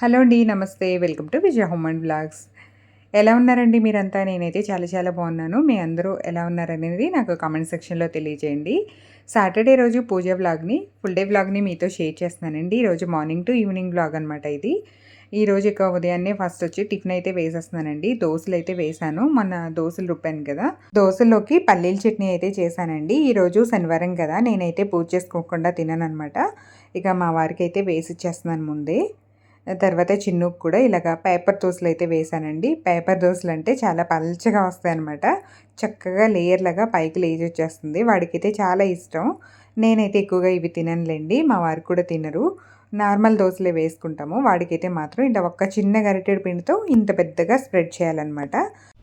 Hello అండి నమస్తే. Welcome to Vijaya home and blogs. ఎలా ఉన్నారండి మీరంతా? నేనైతే చాలా చాలా బాగున్నాను. మీ అందరూ ఎలా ఉన్నారనేది నాకు కామెంట్ సెక్షన్లో తెలియజేయండి. సాటర్డే రోజు పూజ బ్లాగ్ని ఫుల్ డే బ్లాగ్ని మీతో షేర్ చేస్తున్నానండి. ఈరోజు మార్నింగ్ టు ఈవినింగ్ బ్లాగ్ అనమాట ఇది. ఈరోజు ఇక ఉదయాన్నే ఫస్ట్ వచ్చి టిఫిన్ అయితే వేసేస్తున్నానండి. దోశలు అయితే వేసాను. మన దోశలు రుప్పాను కదా. దోశల్లోకి పల్లీల చట్నీ అయితే చేశానండి. ఈరోజు శనివారం కదా. నేనైతే పూజ చేసుకోకుండా తిన్నాను అనమాట ఇక మా వారికి అయితే వేసి ఇచ్చేస్తున్నాను ముందే. తర్వాత చిన్నుకు కూడా ఇలాగ పేపర్ దోశలు అయితే వేసానండి. పేపర్ దోశలు అంటే చాలా పల్చగా వస్తాయి అనమాట చక్కగా లేయర్ లాగా పైకి లేచి వచ్చేస్తుంది. వాడికైతే చాలా ఇష్టం. నేనైతే ఎక్కువగా ఇవి తిననులేండి. మా వారు కూడా తినరు. నార్మల్ దోశలే వేసుకుంటాము. వాడికైతే మాత్రం ఇలా ఒక్క చిన్న గరిటెడు పిండితో ఇంత పెద్దగా స్ప్రెడ్ చేయాలన్నమాట.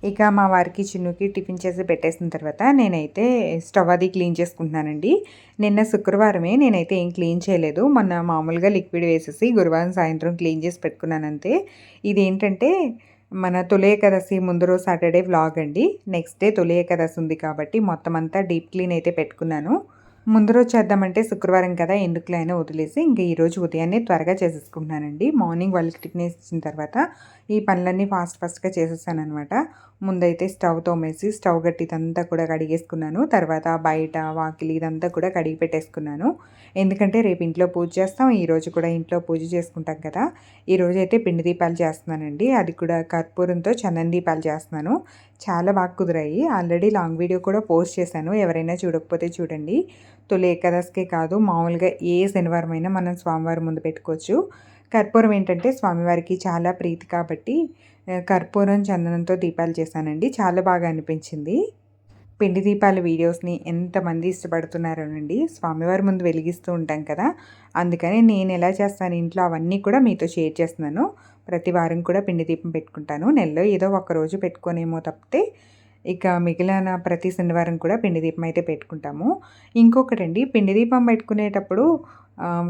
ఇక మా వారికి చిన్నుకి టిఫిన్ చేసి పెట్టేసిన తర్వాత నేనైతే స్టవ్ అది క్లీన్ చేసుకుంటున్నానండి. నిన్న శుక్రవారమే నేనైతే ఏం క్లీన్ చేయలేదు. మొన్న మామూలుగా లిక్విడ్ వేసేసి గురువారం సాయంత్రం క్లీన్ చేసి పెట్టుకున్నాను అంతే. ఇదేంటంటే మన తొలి ఏకాదశి ముందు రోజు సాటర్డే వ్లాగ్ అండి. నెక్స్ట్ డే తొలి ఏకాదశి ఉంది కాబట్టి మొత్తం అంతా డీప్ క్లీన్ అయితే పెట్టుకున్నాను. ముందు రోజు చేద్దామంటే శుక్రవారం కదా ఎందుకులే అయినా వదిలేసి ఇంకా ఈరోజు ఉదయాన్నే త్వరగా చేసేసుకుంటున్నానండి. మార్నింగ్ వాళ్ళకి టిఫిన్ ఇచ్చిన తర్వాత ఈ పనులన్నీ ఫాస్ట్ ఫాస్ట్గా చేసేసాను అనమాట ముందైతే స్టవ్ తోమేసి స్టవ్ గట్టి ఇదంతా కూడా కడిగేసుకున్నాను. తర్వాత బయట వాకిలి ఇదంతా కూడా కడిగి పెట్టేసుకున్నాను. ఎందుకంటే రేపు ఇంట్లో పూజ చేస్తాం. ఈరోజు కూడా ఇంట్లో పూజ చేసుకుంటాం కదా. ఈరోజు అయితే పిండి దీపాలు చేస్తున్నానండి. అది కూడా కర్పూరంతో చందన దీపాలు చేస్తున్నాను. చాలా బాగా కుదిరాయి. ఆల్రెడీ లాంగ్ వీడియో కూడా పోస్ట్ చేశాను. ఎవరైనా చూడకపోతే చూడండి. తొలి ఏకాదశికే కాదు మామూలుగా ఏ శనివారం అయినా మనం స్వామివారి ముందు పెట్టుకోవచ్చు. కర్పూరం ఏంటంటే స్వామివారికి చాలా ప్రీతి కాబట్టి కర్పూరం చందనంతో దీపాలు చేశానండి. చాలా బాగా అనిపించింది. పిండి దీపాల వీడియోస్ని ఎంతమంది ఇష్టపడుతున్నారోనండి. స్వామివారి ముందు వెలిగిస్తూ ఉంటాం కదా. అందుకని నేను ఎలా చేస్తాను ఇంట్లో అవన్నీ కూడా మీతో షేర్ చేస్తున్నాను. ప్రతి వారం కూడా పిండి దీపం పెట్టుకుంటాను. నెలలో ఏదో ఒకరోజు పెట్టుకోనేమో తప్పితే ఇక మిగిలిన ప్రతి శనివారం కూడా పిండి దీపం అయితే పెట్టుకుంటాము. ఇంకొకటండి పిండి దీపం పెట్టుకునేటప్పుడు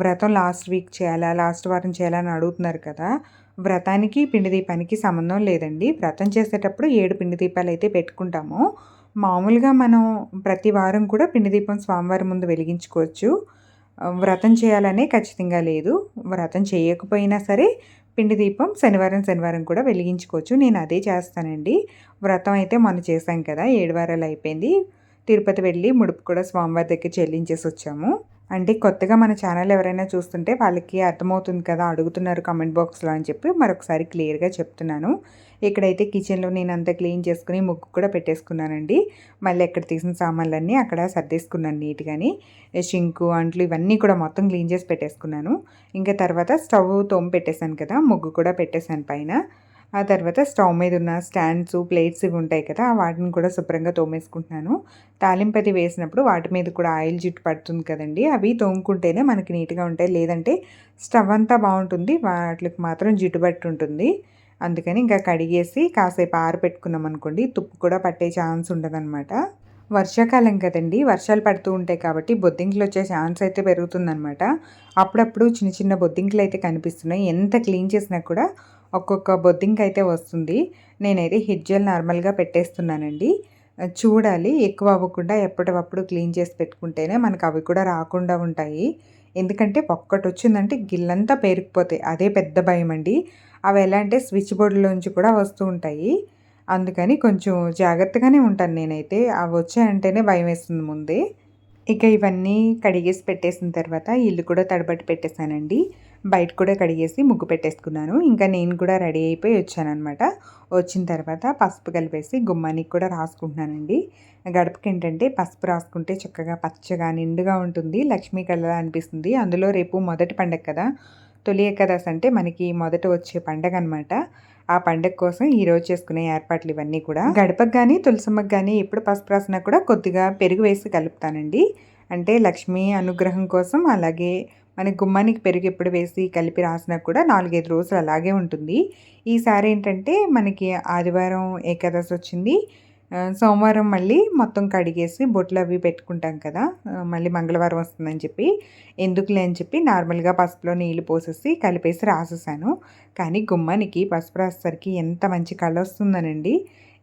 వ్రతం లాస్ట్ వీక్ చేయాలా లాస్ట్ వారం చేయాలా అని అడుగుతున్నారు కదా. వ్రతానికి పిండి దీపానికి సంబంధం లేదండి. వ్రతం చేసేటప్పుడు ఏడు పిండి దీపాలు అయితే పెట్టుకుంటాము. మామూలుగా మనం ప్రతి వారం కూడా పిండి దీపం స్వామివారి ముందు వెలిగించుకోవచ్చు. వ్రతం చేయాలనే ఖచ్చితంగా లేదు. వ్రతం చేయకపోయినా సరే పిండి దీపం శనివారం శనివారం కూడా వెలిగించుకోవచ్చు. నేను అదే చేస్తానండి. వ్రతం అయితే మొన్న చేశాం కదా ఏడు వారాలు అయిపోయింది. తిరుపతి వెళ్ళి ముడుపు కూడా స్వామివారి దగ్గర చెల్లించేసి వచ్చాము. అంటే కొత్తగా మన ఛానల్ ఎవరైనా చూస్తుంటే వాళ్ళకి అర్థమవుతుంది కదా అడుగుతున్నారు కమెంట్ బాక్స్లో అని చెప్పి మరొకసారి క్లియర్గా చెప్తున్నాను. ఇక్కడైతే కిచెన్లో నేను అంతా క్లీన్ చేసుకుని ముగ్గు కూడా పెట్టేసుకున్నానండి. మళ్ళీ ఎక్కడ తీసిన సామాన్లన్నీ అక్కడ సర్దేసుకున్నాను నీట్గాని. షింకు అంట్లు ఇవన్నీ కూడా మొత్తం క్లీన్ చేసి పెట్టేసుకున్నాను. ఇంకా తర్వాత స్టవ్ తోమ పెట్టేశాను కదా ముగ్గు కూడా పెట్టేశాను పైన. ఆ తర్వాత స్టవ్ మీద ఉన్న స్టాండ్స్ ప్లేట్స్ ఇవి ఉంటాయి కదా వాటిని కూడా శుభ్రంగా తోమేసుకుంటున్నాను. తాలింపతి వేసినప్పుడు వాటి మీద కూడా ఆయిల్ జుట్టు పడుతుంది కదండి అవి తోముకుంటేనే మనకి నీట్గా ఉంటాయి. లేదంటే స్టవ్ అంతా బాగుంటుంది వాటికి మాత్రం జిడ్డు పట్టి ఉంటుంది. అందుకని ఇంకా కడిగేసి కాసేపు ఆరబెట్టుకున్నాం అనుకోండి తుప్పు కూడా పట్టే ఛాన్స్ ఉండదన్నమాట. వర్షాకాలం కదండి వర్షాలు పడుతూ ఉంటాయి కాబట్టి బొద్దింకలు వచ్చే ఛాన్స్ అయితే పెరుగుతుందనమాట అప్పుడప్పుడు చిన్న చిన్న బొద్దింకలు అయితే కనిపిస్తున్నాయి. ఎంత క్లీన్ చేసినా కూడా ఒక్కొక్క బొద్దింక అయితే వస్తుంది. నేనైతే హిజ్జల్ నార్మల్గా పెట్టేస్తున్నానండి. చూడాలి ఎక్కువ అవ్వకుండా ఎప్పటికప్పుడు క్లీన్ చేసి పెట్టుకుంటేనే మనకు అవి కూడా రాకుండా ఉంటాయి. ఎందుకంటే ఒక్కటి వచ్చిందంటే గిల్లంతా పేరుకుపోతాయి. అదే పెద్ద భయం అండి అవి ఎలా అంటే స్విచ్ బోర్డులోంచి కూడా వస్తూ ఉంటాయి. అందుకని కొంచెం జాగ్రత్తగానే ఉంటాను నేనైతే. అవి వచ్చాయంటేనే భయం వేస్తుంది ముందే. ఇక ఇవన్నీ కడిగేసి పెట్టేసిన తర్వాత ఇల్లు కూడా తడబట్టి పెట్టేశానండి. బయట కూడా కడిగేసి ముగ్గు పెట్టేసుకున్నాను. ఇంకా నేను కూడా రెడీ అయిపోయి వచ్చానమాట వచ్చిన తర్వాత పసుపు కలిపేసి గుమ్మానికి కూడా రాసుకుంటున్నానండి. గడపకి ఏంటంటే పసుపు రాసుకుంటే చక్కగా పచ్చగా నిండుగా ఉంటుంది. లక్ష్మీ కళలా అనిపిస్తుంది. అందులో రేపు మొదటి పండగ కదా. తొలి ఏకాదశి అంటే మనకి మొదట వచ్చే పండగ అనమాట ఆ పండగ కోసం ఈరోజు చేసుకునే ఏర్పాట్లు ఇవన్నీ కూడా. గడపకు కానీ తులసమ్మకు కానీ ఎప్పుడు పసుపు రాసినా కూడా కొద్దిగా పెరుగు వేసి కలుపుతానండి. అంటే లక్ష్మీ అనుగ్రహం కోసం అలాగే మన గుమ్మానికి పెరుగు ఎప్పుడు వేసి కలిపి రాసినా కూడా నాలుగైదు రోజులు అలాగే ఉంటుంది. ఈసారి ఏంటంటే మనకి ఆదివారం ఏకాదశి వచ్చింది. సోమవారం మళ్ళీ మొత్తం కడిగేసి బొట్లు అవి పెట్టుకుంటాం కదా. మళ్ళీ మంగళవారం వస్తుందని చెప్పి. ఎందుకులే అని చెప్పి నార్మల్గా పసుపులో నీళ్ళు పోసేసి కలిపేసి రాసేసాను. కానీ గుమ్మానికి పసుపు రాసేసరికి ఎంత మంచి కళ వస్తుందనండి.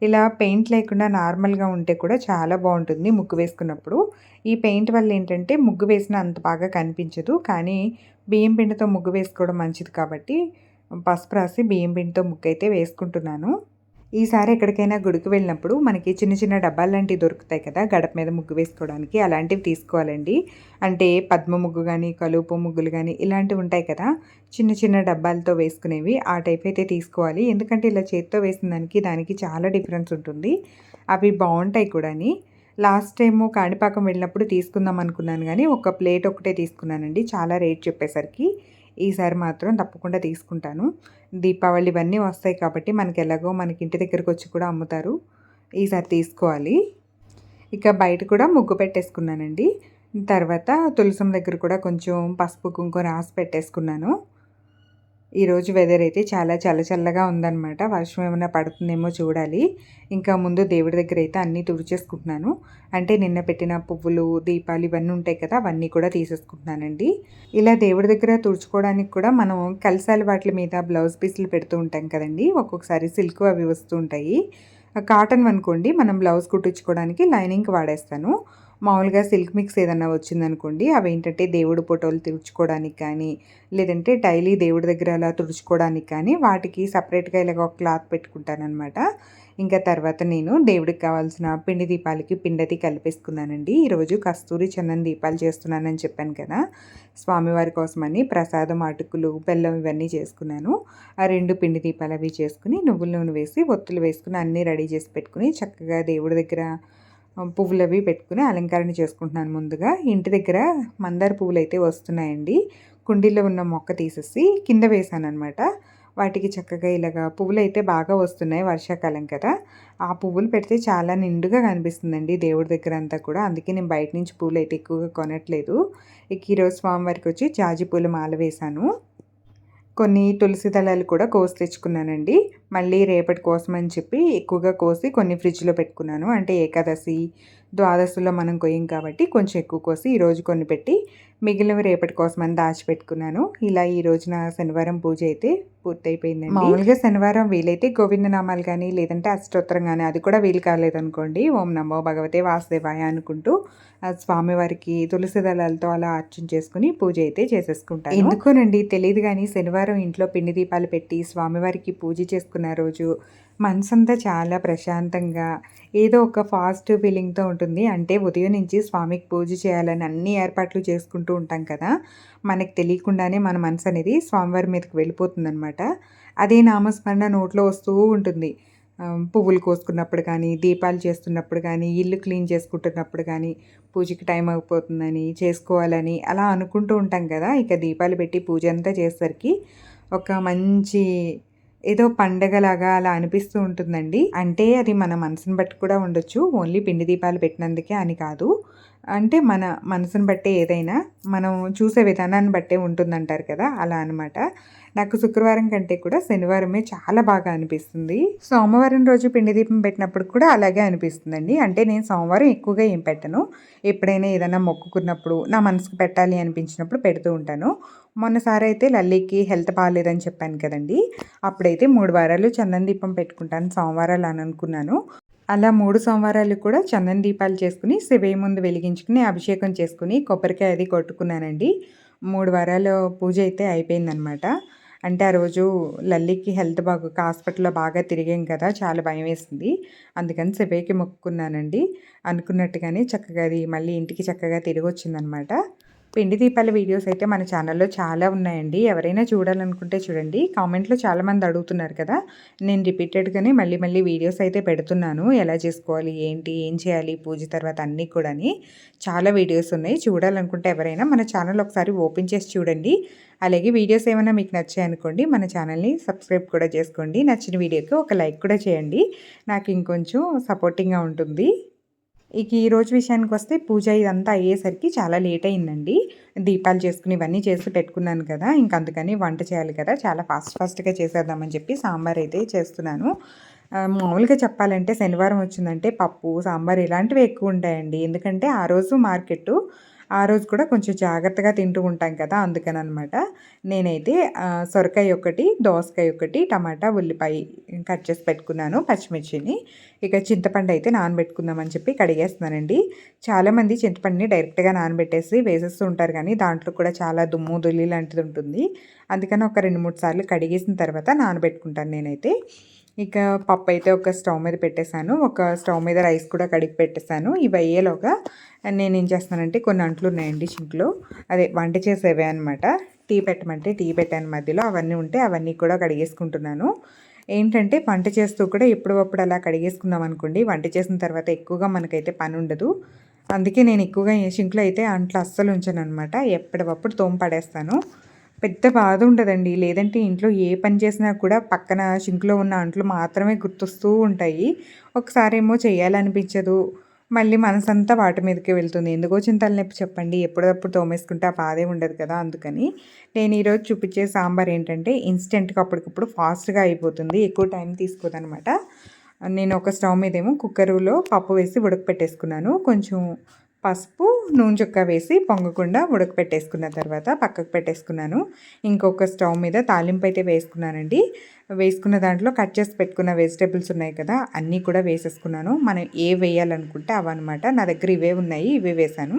ఇలా పెయింట్ లేకుండా నార్మల్గా ఉంటే కూడా చాలా బాగుంటుంది ముగ్గు వేసుకున్నప్పుడు. ఈ పెయింట్ వల్ల ఏంటంటే ముగ్గు వేసిన అంత బాగా కనిపించదు. కానీ బియ్యం పిండితో ముగ్గు వేసుకోవడం మంచిది కాబట్టి పసుపు రాసి బియ్యం పిండితో ముగ్గు అయితే వేసుకుంటున్నాను. ఈసారి ఎక్కడికైనా గుడికి వెళ్ళినప్పుడు మనకి చిన్న చిన్న డబ్బాలు లాంటివి దొరుకుతాయి కదా గడప మీద ముగ్గు వేసుకోవడానికి. అలాంటివి తీసుకోవాలండి. అంటే పద్మ ముగ్గు కానీ కలుపు ముగ్గులు కానీ ఇలాంటివి ఉంటాయి కదా చిన్న చిన్న డబ్బాలతో వేసుకునేవి ఆ టైప్ అయితే తీసుకోవాలి. ఎందుకంటే ఇలా చేత్తో వేసిన దానికి దానికి చాలా డిఫరెన్స్ ఉంటుంది. అవి బాగుంటాయి కూడాని. లాస్ట్ టైము కాణిపాకం వెళ్ళినప్పుడు తీసుకుందాం అనుకున్నాను కానీ ఒక ప్లేట్ ఒకటే తీసుకున్నానండి. చాలా రేట్ చెప్పేసరికి. ఈసారి మాత్రం తప్పకుండా తీసుకుంటాను. దీపావళి ఇవన్నీ వస్తాయి కాబట్టి మనకి ఎలాగో మనకి ఇంటి దగ్గరకు వచ్చి కూడా అమ్ముతారు. ఈసారి తీసుకోవాలి. ఇక బయట కూడా ముగ్గు పెట్టేసుకున్నానండి. తర్వాత తులసం దగ్గర కూడా కొంచెం పసుపు కుంకుమ రాసి పెట్టేసుకున్నాను. ఈరోజు వెదర్ అయితే చాలా చల్ల చల్లగా ఉందన్నమాట. వర్షం ఏమైనా పడుతుందేమో చూడాలి. ఇంకా ముందు దేవుడి దగ్గర అయితే అన్నీ తుడిచేసుకుంటున్నాను. అంటే నిన్న పెట్టిన పువ్వులు దీపాలు ఇవన్నీ ఉంటాయి కదా అవన్నీ కూడా తీసేసుకుంటున్నానండి. ఇలా దేవుడి దగ్గర తుడుచుకోవడానికి కూడా మనం కలిసాల వాటి మీద బ్లౌజ్ పీసులు పెడుతూ ఉంటాం కదండి. ఒక్కొక్కసారి సిల్క్ అవి వస్తూ ఉంటాయి. కాటన్ అనుకోండి మనం బ్లౌజ్ కుట్టించుకోవడానికి లైనింగ్ వాడేస్తాను. మామూలుగా సిల్క్ మిక్స్ ఏదన్నా వచ్చిందనుకోండి అవి ఏంటంటే దేవుడు ఫోటోలు తుడుచుకోవడానికి కానీ లేదంటే డైలీ దేవుడి దగ్గర అలా తుడుచుకోవడానికి కానీ వాటికి సపరేట్గా ఇలాగ ఒక క్లాత్ పెట్టుకుంటానమాట ఇంకా తర్వాత నేను దేవుడికి కావాల్సిన పిండి దీపాలకి పిండది కలిపేసుకున్నానండి. ఈరోజు కస్తూరి చందన దీపాలు చేస్తున్నానని చెప్పాను కదా స్వామివారి కోసమని ప్రసాదం అటుకులు బెల్లం ఇవన్నీ చేసుకున్నాను. ఆ రెండు పిండి దీపాలు అవి చేసుకుని నువ్వుల నూనె వేసి ఒత్తులు వేసుకుని అన్నీ రెడీ చేసి పెట్టుకుని చక్కగా దేవుడి దగ్గర పువ్వులు అవి పెట్టుకుని అలంకరణ చేసుకుంటున్నాను ముందుగా. ఇంటి దగ్గర మందార పువ్వులు అయితే వస్తున్నాయండి. కుండీలో ఉన్న మొక్క తీసేసి కింద వేసాను అనమాట వాటికి చక్కగా ఇలాగా పువ్వులు అయితే బాగా వస్తున్నాయి వర్షాకాలం కదా. ఆ పువ్వులు పెడితే చాలా నిండుగా కనిపిస్తుందండి దేవుడి దగ్గర అంతా కూడా. అందుకే నేను బయట నుంచి పూలు అయితే ఎక్కువగా కొనట్లేదు. ఇక ఈరోజు స్వామివారికి వచ్చి జాజి పూల మాల వేశాను. కొన్ని తులసి దళాలు కూడా కోసి తెచ్చుకున్నానండి. మళ్ళీ రేపటి కోసం అని చెప్పి ఎక్కువగా కోసి కొన్ని ఫ్రిడ్జ్లో పెట్టుకున్నాను. అంటే ఏకాదశి ద్వాదశిలో మనం కొయ్యం కాబట్టి కొంచెం ఎక్కువ కోసి ఈరోజు కొన్ని పెట్టి మిగిలినవి రేపటి కోసం అని దాచిపెట్టుకున్నాను. ఇలా ఈ రోజున శనివారం పూజ అయితే పూర్తయిపోయిందండి. మామూలుగా శనివారం వీలైతే గోవిందనామాలు కానీ లేదంటే అష్టోత్తరం కానీ అది కూడా వీలు కాలేదనుకోండి. ఓం నమో భగవతే వాసుదేవాయ అనుకుంటూ స్వామివారికి తులసి దళాలతో అలా అర్చన చేసుకుని పూజ అయితే చేసేసుకుంటాను. ఎందుకోనండి? తెలియదు కానీ శనివారం ఇంట్లో పిండి దీపాలు పెట్టి స్వామివారికి పూజ చేసుకున్న రోజు మనసంతా చాలా ప్రశాంతంగా ఏదో ఒక ఫాస్ట్ ఫీలింగ్తో ఉంటుంది. అంటే ఉదయం నుంచి స్వామికి పూజ చేయాలని అన్ని ఏర్పాట్లు చేసుకుంటూ ఉంటాం కదా మనకు తెలియకుండానే మన మనసు అనేది స్వామివారి మీదకి వెళ్ళిపోతుందనమాట అదే నామస్మరణ నోట్లో వస్తూ ఉంటుంది. పువ్వులు కోసుకున్నప్పుడు కానీ దీపాలు చేస్తున్నప్పుడు కానీ ఇల్లు క్లీన్ చేసుకుంటున్నప్పుడు కానీ పూజకి టైం అయిపోతుందని చేసుకోవాలని అలా అనుకుంటూ ఉంటాం కదా. ఇక దీపాలు పెట్టి పూజ అంతా చేసేసరికి ఒక మంచి ఏదో పండగలాగా అలా అనిపిస్తూ ఉంటుందండి. అంటే అది మన మనసుని బట్టి కూడా ఉండొచ్చు. ఓన్లీ పిండి దీపాలు పెట్టినందుకే అని కాదు. అంటే మన మనసును బట్టే ఏదైనా మనం చూసే విధానాన్ని బట్టే ఉంటుందంటారు కదా అలా అనమాట నాకు శుక్రవారం కంటే కూడా శనివారమే చాలా బాగా అనిపిస్తుంది. సోమవారం రోజు పిండి దీపం పెట్టినప్పుడు కూడా అలాగే అనిపిస్తుందండి. అంటే నేను సోమవారం ఎక్కువగా ఏం పెట్టను. ఎప్పుడైనా ఏదైనా మొక్కుకున్నప్పుడు నా మనసుకు పెట్టాలి అనిపించినప్పుడు పెడుతూ ఉంటాను. మొన్నసారి అయితే లల్లికి హెల్త్ బాగాలేదని చెప్పాను కదండి. అప్పుడైతే మూడు వారాలు చందన దీపం పెట్టుకుంటాను సోమవారాలు అని అనుకున్నాను. అలా మూడు సోమవారాలు కూడా చందన దీపాలు చేసుకుని శివయ్య ముందు వెలిగించుకుని అభిషేకం చేసుకుని కొబ్బరికాయ అది కొట్టుకున్నానండి. మూడు వారాలు పూజ అయితే అయిపోయిందనమాట. అంటే ఆ రోజు లల్లికి హెల్త్ బాగోక హాస్పిటల్లో బాగా తిరిగాం కదా చాలా భయం వేసింది. అందుకని శివయ్యకి మొక్కుకున్నానండి. అనుకున్నట్టుగానే చక్కగా అది మళ్ళీ ఇంటికి చక్కగా తిరిగి వచ్చిందనమాట పిండి దీపాల వీడియోస్ అయితే మన ఛానల్లో చాలా ఉన్నాయండి. ఎవరైనా చూడాలనుకుంటే చూడండి. కామెంట్లో చాలామంది అడుగుతున్నారు కదా. నేను రిపీటెడ్గానే మళ్ళీ మళ్ళీ వీడియోస్ అయితే పెడుతున్నాను. ఎలా చేసుకోవాలి? ఏంటి? ఏం చేయాలి? పూజ తర్వాత అన్నీ కూడా చాలా వీడియోస్ ఉన్నాయి. చూడాలనుకుంటే ఎవరైనా మన ఛానల్ ఒకసారి ఓపెన్ చేసి చూడండి. అలాగే వీడియోస్ ఏమైనా మీకు నచ్చాయనుకోండి మన ఛానల్ని సబ్స్క్రైబ్ కూడా చేసుకోండి. నచ్చిన వీడియోకి ఒక లైక్ కూడా చేయండి. నాకు ఇంకొంచెం సపోర్టింగ్గా ఉంటుంది. ఇక ఈ రోజు విషయానికి వస్తే పూజ ఇదంతా అయ్యేసరికి చాలా లేట్ అయిందండి. దీపాలు చేసుకుని ఇవన్నీ చేసి పెట్టుకున్నాను కదా ఇంక అందుకని వంట చేయాలి కదా చాలా ఫాస్ట్ ఫాస్ట్గా చేసేద్దామని చెప్పి సాంబార్ అయితే చేస్తున్నాను. మామూలుగా చెప్పాలంటే శనివారం వచ్చిందంటే పప్పు సాంబార్ ఇలాంటివి ఎక్కువ ఉంటాయండి. ఎందుకంటే ఆ రోజు మార్కెట్ ఆ రోజు కూడా కొంచెం జాగ్రత్తగా తింటూ ఉంటాం కదా అందుకని అనమాట నేనైతే సొరకాయ ఒకటి దోసకాయ ఒకటి టమాటా ఉల్లిపాయ కట్ చేసి పెట్టుకున్నాను పచ్చిమిర్చిని. ఇక చింతపండు అయితే నానబెట్టుకుందామని చెప్పి కడిగేస్తున్నానండి. చాలామంది చింతపండుని డైరెక్ట్గా నానబెట్టేసి వేసేస్తూ ఉంటారు కానీ దాంట్లో కూడా చాలా దుమ్ము దుల్లి లాంటిది ఉంటుంది. అందుకని ఒక రెండు మూడు సార్లు కడిగేసిన తర్వాత నానబెట్టుకుంటాను నేనైతే. ఇక పప్పు అయితే ఒక స్టవ్ మీద పెట్టేశాను. ఒక స్టవ్ మీద రైస్ కూడా కడిగి పెట్టేశాను. ఇవి అయ్యేలోగా నేను ఏం చేస్తానంటే కొన్ని అంట్లు ఉన్నాయండి సింక్లో. అదే వంట చేసేవే అనమాట టీ పెట్టమంటే టీ పెట్టాను మధ్యలో. అవన్నీ ఉంటే అవన్నీ కూడా కడిగేసుకుంటున్నాను. ఏంటంటే వంట చేస్తూ కూడా ఎప్పుడప్పుడు అలా కడిగేసుకున్నాం అనుకోండి. వంట చేసిన తర్వాత ఎక్కువగా మనకైతే పని ఉండదు. అందుకే నేను ఎక్కువగా సింక్లో అయితే అంట్లు అస్సలు ఉంచాను అనమాట ఎప్పటికప్పుడు తోమ పడేస్తాను పెద్ద బాధ ఉండదండి. లేదంటే ఇంట్లో ఏ పని చేసినా కూడా పక్కన షింక్లో ఉన్న అంట్లు మాత్రమే గుర్తొస్తూ ఉంటాయి. ఒకసారి ఏమో చేయాలనిపించదు. మళ్ళీ మనసంతా వాటి మీదకే వెళ్తుంది. ఎందుకో చింతలనొప్పి చెప్పండి. ఎప్పుడప్పుడు తోమేసుకుంటే ఆ బాధే ఉండదు కదా అందుకని. నేను ఈరోజు చూపించే సాంబార్ ఏంటంటే ఇన్స్టెంట్గా అప్పటికప్పుడు ఫాస్ట్గా అయిపోతుంది. ఎక్కువ టైం తీసుకోదనమాట. నేను ఒక స్టవ్ మీద ఏమో కుక్కర్లో పప్పు వేసి ఉడకపెట్టేసుకున్నాను. కొంచెం పసుపు నూనె చుక్క వేసి పొంగకుండా ఉడకపెట్టేసుకున్న తర్వాత పక్కకు పెట్టేసుకున్నాను. ఇంకొక స్టవ్ మీద తాలింపు అయితే వేసుకున్నానండి. వేసుకున్న దాంట్లో కట్ చేసి పెట్టుకున్న వెజిటేబుల్స్ ఉన్నాయి కదా అన్నీ కూడా వేసేసుకున్నాను. మనం ఏ వేయాలనుకుంటే అవన్నమాట. నా దగ్గర ఇవే ఉన్నాయి ఇవే వేసాను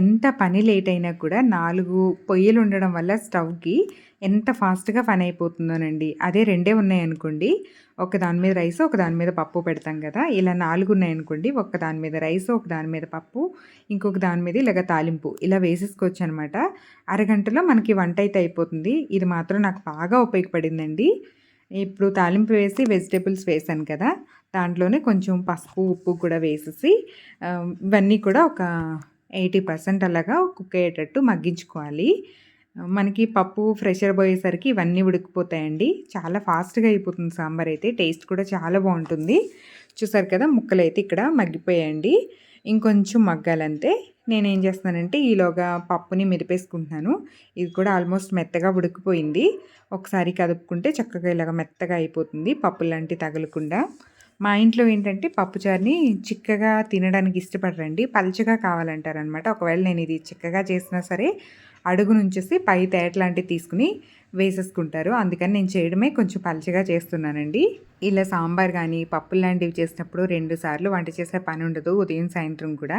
ఎంత పని లేట్ అయినా కూడా నాలుగు పొయ్యిలు ఉండడం వల్ల స్టవ్కి ఎంత ఫాస్ట్గా పని అయిపోతుందోనండి. అదే రెండే ఉన్నాయనుకోండి ఒక దాని మీద రైస్ ఒక దాని మీద పప్పు పెడతాం కదా. ఇలా నాలుగు ఉన్నాయనుకోండి ఒక దాని మీద రైస్ ఒక దాని మీద పప్పు ఇంకొక దాని మీద ఇలాగ తాలింపు. ఇలా వేసేసుకోవచ్చు అనమాట అరగంటలో మనకి వంట అయితే అయిపోతుంది. ఇది మాత్రం నాకు బాగా ఉపయోగపడిందండి. ఇప్పుడు తాలింపు వేసి వెజిటేబుల్స్ వేసాను కదా దాంట్లోనే కొంచెం పసుపు ఉప్పు కూడా వేసేసి ఇవన్నీ కూడా ఒక ఎయిటీ పర్సెంట్ అలాగా కుక్ అయ్యేటట్టు మగ్గించుకోవాలి. మనకి పప్పు ఫ్రెషర్ పోయేసరికి ఇవన్నీ ఉడికిపోతాయండి. చాలా ఫాస్ట్గా అయిపోతుంది సాంబార్ అయితే టేస్ట్ కూడా చాలా బాగుంటుంది. చూసారు కదా ముక్కలు అయితే ఇక్కడ మగ్గిపోయాయండి. ఇంకొంచెం మగ్గాలంతే నేనేం చేస్తున్నానంటే ఈలోగా పప్పుని మెరిపేసుకుంటున్నాను. ఇది కూడా ఆల్మోస్ట్ మెత్తగా ఉడికిపోయింది. ఒకసారి కదుపుకుంటే చక్కగా ఇలాగ మెత్తగా అయిపోతుంది పప్పు లాంటి తగలకుండా. మా ఇంట్లో ఏంటంటే పప్పుచారుని చిక్కగా తినడానికి ఇష్టపడరండి. పల్చగా కావాలంటారనమాట. ఒకవేళ నేను ఇది చిక్కగా చేసినా సరే అడుగు నుంచేసి పై తేట లాంటివి తీసుకుని వేసేసుకుంటారు. అందుకని నేను చేయడమే కొంచెం పలచగా చేస్తున్నానండి. ఇలా సాంబార్ కానీ పప్పులు లాంటివి చేసినప్పుడు రెండు సార్లు వంట చేసే పని ఉండదు. ఉదయం సాయంత్రం కూడా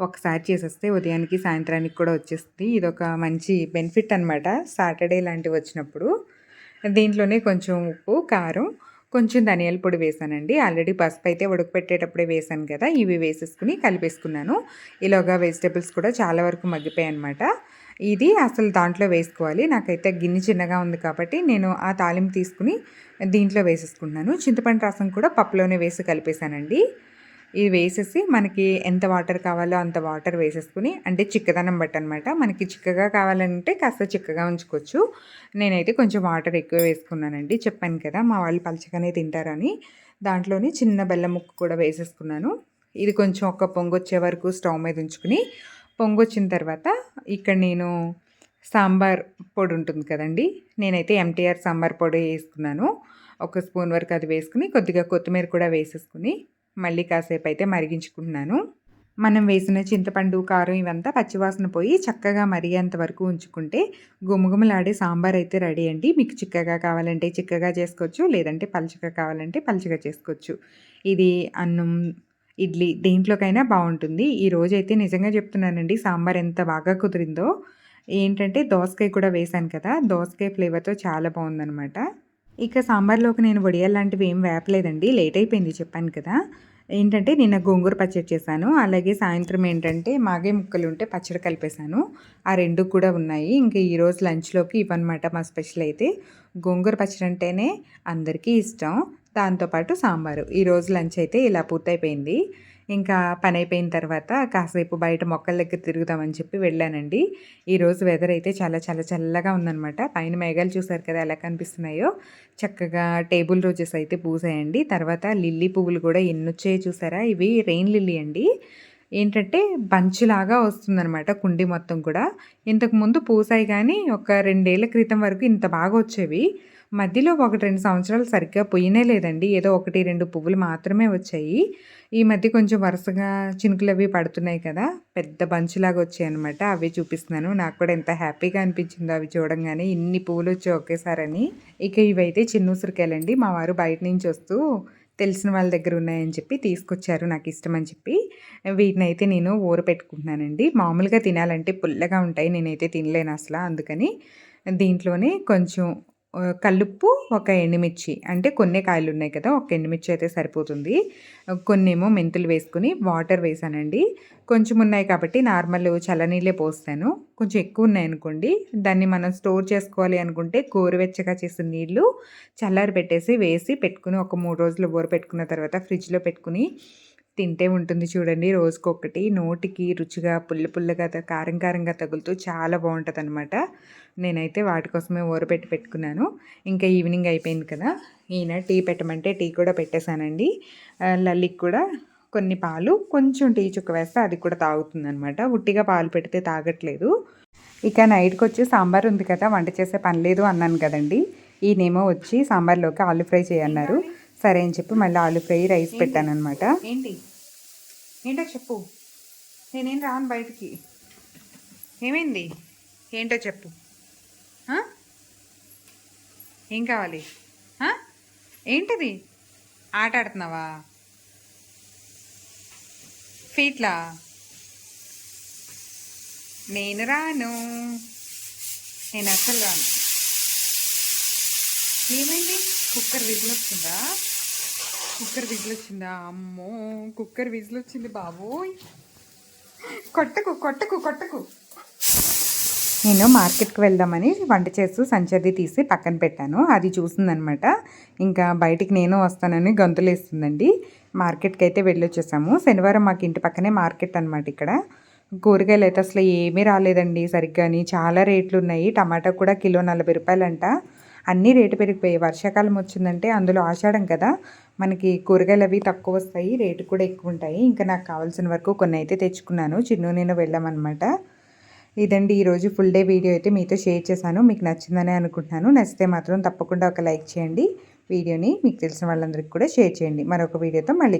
ఒకసారి చేసేస్తే ఉదయానికి సాయంత్రానికి కూడా వచ్చేస్తుంది. ఇది ఒక మంచి బెనిఫిట్ అనమాట సాటర్డే లాంటివి వచ్చినప్పుడు దీంట్లోనే కొంచెం ఉప్పు కారం కొంచెం ధనియాల పొడి వేసానండి. ఆల్రెడీ పసుపు అయితే ఉడకపెట్టేటప్పుడే వేసాను కదా ఇవి వేసేసుకుని కలిపేసుకున్నాను. ఇలాగా వెజిటేబుల్స్ కూడా చాలా వరకు మగ్గిపోయాయి అనమాట ఇది అసలు దాంట్లో వేసుకోవాలి. నాకైతే గిన్నె చిన్నగా ఉంది కాబట్టి నేను ఆ తాలింపు తీసుకుని దీంట్లో వేసేసుకుంటున్నాను. చింతపండు రసం కూడా పప్పులోనే వేసి కలిపేశానండి. ఇది వేసేసి మనకి ఎంత వాటర్ కావాలో అంత వాటర్ వేసేసుకుని అంటే చిక్కదనం బట్టి అనమాట మనకి చిక్కగా కావాలంటే కాస్త చిక్కగా ఉంచుకోవచ్చు. నేనైతే కొంచెం వాటర్ ఎక్కువ వేసుకున్నానండి. చెప్పాను కదా మా వాళ్ళు పలచగానే తింటారని. దాంట్లోని చిన్న బెల్లం ముక్క కూడా వేసేసుకున్నాను. ఇది కొంచెం ఒక పొంగొచ్చే వరకు స్టవ్ మీద ఉంచుకుని పొంగొచ్చిన తర్వాత ఇక్కడ నేను సాంబార్ పొడి ఉంటుంది కదండి నేనైతే ఎంటీఆర్ సాంబార్ పొడి వేసుకున్నాను. ఒక స్పూన్ వరకు అది వేసుకుని కొద్దిగా కొత్తిమీర కూడా వేసేసుకుని మళ్ళీ కాసేపు అయితే మరిగించుకుంటున్నాను. మనం వేసిన చింతపండు కారం ఇవంతా పచ్చివాసన పోయి చక్కగా మరిగేంత వరకు ఉంచుకుంటే గుమగుమలాడే సాంబార్ అయితే రెడీ అండి. మీకు చిక్కగా కావాలంటే చిక్కగా చేసుకోవచ్చు లేదంటే పలుచగా కావాలంటే పలుచగా చేసుకోవచ్చు. ఇది అన్నం ఇడ్లీ దేంట్లోకైనా బాగుంటుంది ఈ రోజైతే అయితే నిజంగా చెప్తున్నానండి సాంబార్ ఎంత బాగా కుదిరిందో. ఏంటంటే దోసకాయ కూడా వేశాను కదా దోసకాయ ఫ్లేవర్తో చాలా బాగుందనమాట ఇక సాంబార్లోకి నేను వడియాలు లాంటివి ఏం వేపలేదండి లేట్ అయిపోయింది చెప్పాను కదా. ఏంటంటే నిన్న గోంగూర పచ్చడి చేశాను అలాగే సాయంత్రం ఏంటంటే మాగే ముక్కలు ఉంటే పచ్చడి కలిపేశాను. ఆ రెండు కూడా ఉన్నాయి. ఇంకా ఈరోజు లంచ్లోకి ఇవన్నమాట మా స్పెషల్ అయితే. గోంగూర పచ్చడి అంటేనే అందరికీ ఇష్టం. దాంతోపాటు సాంబారు. ఈరోజు లంచ్ అయితే ఇలా పూర్తయిపోయింది. ఇంకా పని అయిపోయిన తర్వాత కాసేపు బయట మొక్కల దగ్గర తిరుగుదామని చెప్పి వెళ్ళానండి. ఈరోజు వెదర్ అయితే చాలా చాలా చల్లగా ఉందనమాట పైన మేఘాలు చూసారు కదా ఎలా కనిపిస్తున్నాయో. చక్కగా టేబుల్ రోజెస్ అయితే పూసాయండి. తర్వాత లిల్లీ పువ్వులు కూడా ఎన్నొచ్చాయో చూసారా? ఇవి రెయిన్ లిల్లీ అండి. ఏంటంటే బంచ్లాగా వస్తుందనమాట కుండి మొత్తం కూడా. ఇంతకుముందు పూసాయి కానీ ఒక రెండేళ్ళ క్రితం వరకు ఇంత బాగా వచ్చేవి. మధ్యలో ఒకటి రెండు సంవత్సరాలు సరిగ్గా పోయినే లేదండి. ఏదో ఒకటి రెండు పువ్వులు మాత్రమే వచ్చాయి. ఈ మధ్య కొంచెం వరుసగా చినుకులు అవి పడుతున్నాయి కదా. పెద్ద బంచులాగా వచ్చాయి అనమాట అవి చూపిస్తున్నాను. నాకు కూడా ఎంత హ్యాపీగా అనిపించిందో అవి చూడంగానే ఇన్ని పువ్వులు వచ్చాయి ఒకేసారని. ఇక ఇవైతే చిన్న ఉసిరికాయలండి. మా వారు బయట నుంచి వస్తూ తెలిసిన వాళ్ళ దగ్గర ఉన్నాయని చెప్పి తీసుకొచ్చారు నాకు ఇష్టం అని చెప్పి. వీటిని అయితే నేను ఊర పెట్టుకుంటున్నానండి. మామూలుగా తినాలంటే పుల్లగా ఉంటాయి. నేనైతే తినలేను అసలు అందుకని. దీంట్లోనే కొంచెం కల్లుప్పు ఒక ఎండుమిర్చి. అంటే కొన్ని కాయలు ఉన్నాయి కదా ఒక ఎండుమిర్చి అయితే సరిపోతుంది. కొన్ని ఏమో మెంతులు వేసుకుని వాటర్ వేసానండి. కొంచెం ఉన్నాయి కాబట్టి నార్మల్ చల్లనీళ్ళే పోస్తాను. కొంచెం ఎక్కువ ఉన్నాయి అనుకోండి. దాన్ని మనం స్టోర్ చేసుకోవాలి అనుకుంటే గోరువెచ్చగా చేసిన నీళ్ళు చల్లారి పెట్టేసి వేసి పెట్టుకుని ఒక మూడు రోజులు ఊర పెట్టుకున్న తర్వాత ఫ్రిడ్జ్లో పెట్టుకుని తింటే ఉంటుంది చూడండి రోజుకొకటి నోటికి రుచిగా పుల్ల పుల్లగా కారం కారంగా తగులుతూ చాలా బాగుంటుంది అనమాట నేనైతే వాటి కోసమే ఊరపెట్టి పెట్టుకున్నాను. ఇంకా ఈవినింగ్ అయిపోయింది కదా ఈయన టీ పెట్టమంటే టీ కూడా పెట్టేశానండి. లల్లికి కూడా కొన్ని పాలు కొంచెం టీ చుక్క వేస్తే అది కూడా తాగుతుంది అనమాట ఉట్టిగా పాలు పెడితే తాగట్లేదు. ఇక నైట్కి వచ్చి సాంబార్ ఉంది కదా వంట చేసే పని లేదు అన్నాను కదండి. ఈయనేమో వచ్చి సాంబార్లోకి ఆలు ఫ్రై చేయన్నారు. సరే అని చెప్పి మళ్ళీ ఆలు ఫ్రై రైస్ పెట్టాను అనమాట ఏంటి? ఏంటో చెప్పు. నేనేం రాను బయటికి. ఏమైంది? ఏంటో చెప్పు. ఏం కావాలి? ఏంటిది? ఆట ఆడుతున్నావా? ఫీట్లా? నేను రాను. నేను అసలు రాను. ఏమైంది? కుక్కర్ విజిల్ వచ్చిందా కుక్కర్ విజిల్ వచ్చిందా అమ్మో కుక్కర్ విజిల్ వచ్చింది బాబోయ్. కొట్టకు కొట్టకు కొట్టకు. నేను మార్కెట్కి వెళ్దామని వంట చేస్తూ సంచది తీసి పక్కన పెట్టాను. అది చూసిందనమాట. ఇంకా బయటికి నేను వస్తానని గొంతులేస్తుందండి. మార్కెట్కి అయితే వెళ్ళొచ్చేసాము. శనివారం మాకు ఇంటి పక్కనే మార్కెట్ అనమాట ఇక్కడ. కూరగాయలు అయితే అసలు ఏమీ రాలేదండి. సరిగ్గాని చాలా రేట్లు ఉన్నాయి టమాటా కూడా కిలో నలభై రూపాయలంట. అన్నీ రేటు పెరిగిపోయాయి. వర్షాకాలం వచ్చిందంటే అందులో ఆషాఢం కదా. మనకి కూరగాయలు అవి తక్కువ వస్తాయి రేటు కూడా ఎక్కువ ఉంటాయి. ఇంకా నాకు కావాల్సిన వరకు కొన్ని అయితే తెచ్చుకున్నాను. చిన్ను నేను వెళ్ళామన్నమాట. ఇదండి ఈరోజు ఫుల్ డే వీడియో అయితే మీతో షేర్ చేశాను. మీకు నచ్చిందని అనుకుంటున్నాను. నచ్చితే మాత్రం తప్పకుండా ఒక లైక్ చేయండి. వీడియోని మీకు తెలిసిన వాళ్ళందరికీ కూడా షేర్ చేయండి. మరొక వీడియోతో మళ్ళీ